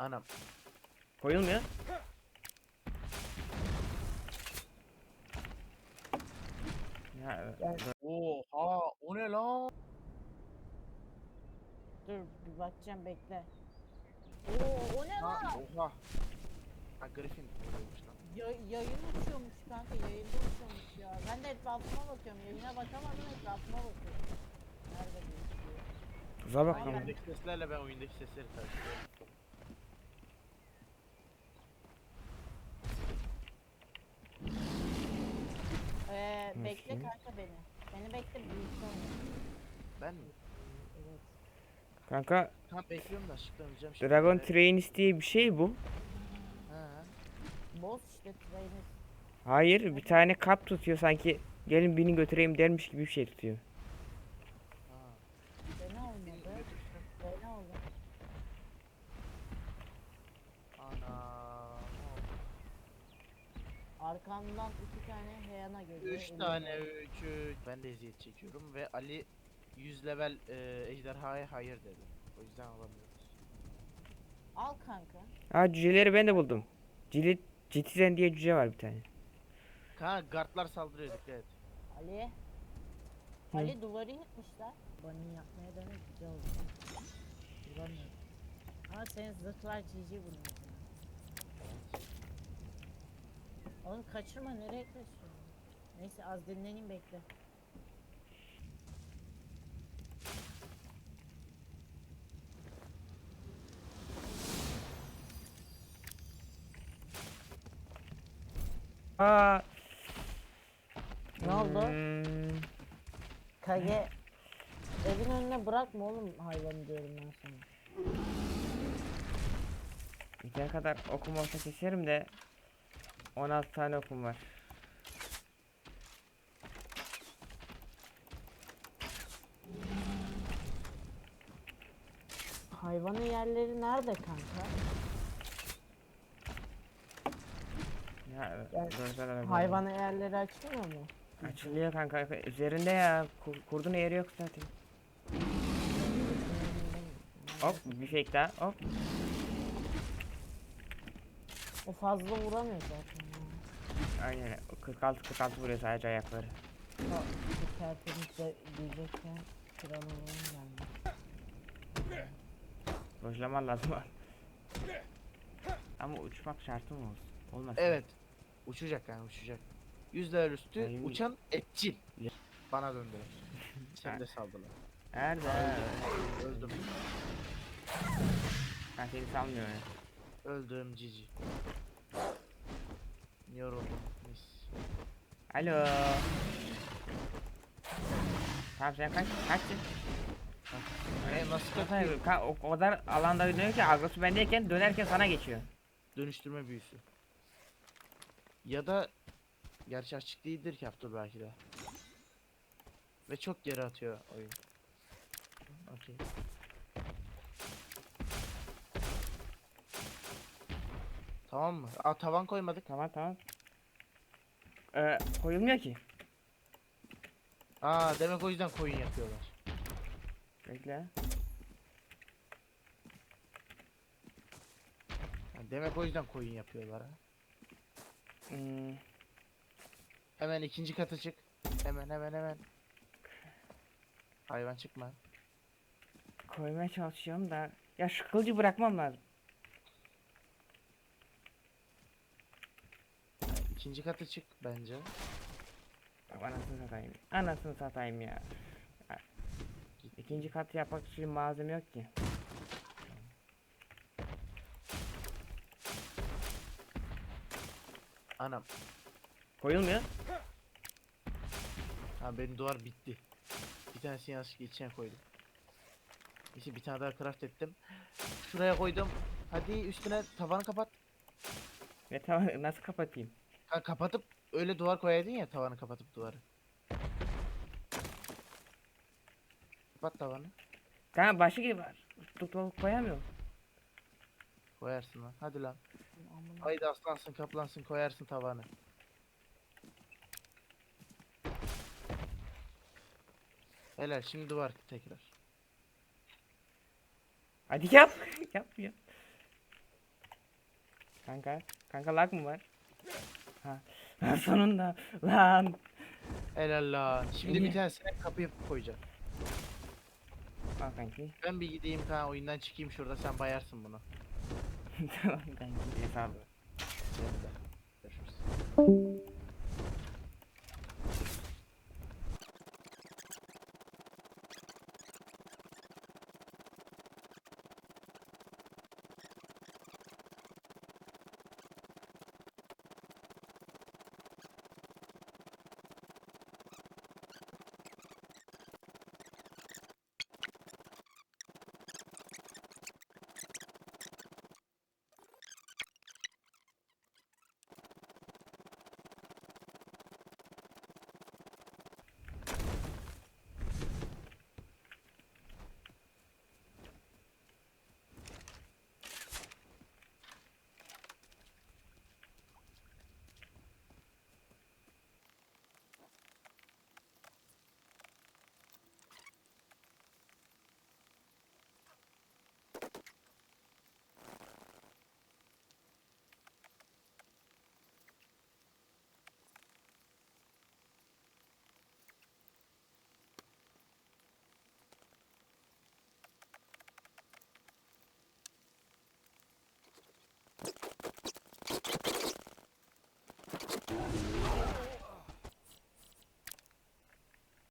Anam. Koyulmuyor. Ya, Gel. Oha o ne lan? Dur bir bakacağım bekle. Oo o ne Ha, lan? oha. Ha Griffin oluyormuş lan. Ya, yayın uçuyormuş kanka yayında uçuyormuş ya. Ben de etrafıma bakıyorum yayına bakamadım etrafıma bakıyorum. Nerede gözüküyor? Tuza bak Aynen. ama. Oyundaki seslerle ben oyundaki sesleri karıştırıyorum. Ee, Nasıl? bekle kanka beni. Beni bekle. Ben mi? Evet. Kanka Tam bekliyorum da açıklamayacağım şimdi. Dragon Evet. Trains diye bir şey bu. Ha. Boss işte trainer. Hayır bir tane kap tutuyor sanki gelin beni götüreyim dermiş gibi bir şey tutuyor. Ha. Beni olmadı. Beni oldu. Ana. Arkamdan iki tane heyana geliyor. Üç tane üç üç. Ben de eziyet çekiyorum ve Ali 100 level e, ejderhaya hayır dedi. O yüzden alamıyoruz. Al kanka. Ha cüceleri ben de buldum. Cilit Citizen diye cüce var bir tane. Kanka guardlar saldırıyor dikkat et. Ali. Hı. Ali duvarı yıkmışlar. Bunny yapmaya demek güzel oldu. Vuramıyorum. Ama senin zırhlar cici bunlar. Oğlum kaçırma nereye kaçıyorsun? Neyse az dinleneyim bekle. Aa. Ne oldu? Hmm, Kage evin önüne bırakma oğlum hayvanı diyorum ben sana. Gidene kadar okum olsa keserim de 16 tane okum var. Hayvanın yerleri nerede kanka? Ya, Yani. Hayvanın yerleri açılmıyor mu? Açılıyor kanka. Üzerinde ya. Kur, kurdun yeri yok zaten. Hop bir fake daha. Hop. O fazla vuramıyor zaten. Aynen. 46 46 vuruyor sadece ayakları. Ya, Bu tertemiz de diyecekken kralın geldi. Boşlaman lazım. Ama uçmak şartı mı olsun? Olmaz. Evet. Uçacak yani uçacak. 100 level üstü Ay. uçan etçil. Bana döndüler. Sen de saldılar. Nerede? Öldüm. Ben seni sanmıyorum. Öldüm cici. Yoruldum. Mis. Alo. Tamam sen kaç kaçtın? E nasıl kaçayım? ka- o kadar alanda dönüyor ki agrosu bendeyken dönerken sana geçiyor. Dönüştürme büyüsü. Ya da gerçi açık değildir ki Abdül belki de. Ve çok geri atıyor oyun. Okey. Tamam mı? Aa tavan koymadık. Tamam tamam. Ee, koyulmuyor ki. Aa demek o yüzden koyun yapıyorlar. Bekle. Demek o yüzden koyun yapıyorlar ha. Hmm, Hemen ikinci kata çık. Hemen hemen hemen. Hayvan çıkma. koymaya çalışıyorum da. Ya şu kılıcı bırakmam lazım. İkinci kata çık bence. Bak Anasını satayım. Anasını satayım ya. Ya, İkinci kat yapmak için malzeme yok ki. Anam. Koyulmuyor. Ha benim duvar bitti. Bir tanesini yanlışlıkla içine koydum. İşte bir tane daha craft ettim. Şuraya koydum. Hadi üstüne tavanı kapat. Ve tamam nasıl kapatayım? Ha, kapatıp öyle duvar koyaydın ya tavanı kapatıp duvarı. Kapat tavanı. Kanka başı gibi var. Tutup koyamıyorum. Koyarsın lan. Hadi lan. Amına Haydi aslansın kaplansın koyarsın tavanı. Helal şimdi duvar tekrar. Hadi yap. yap yap. Kanka. Kanka lag mı var? Ha. Sonunda. Lan. Helal lan. Şimdi İyi. bir tanesine kapı yapıp koyacağım. Al kanki. Ben bir gideyim kan oyundan çıkayım şurada sen bayarsın bunu. tamam kanki. De. Görüşürüz.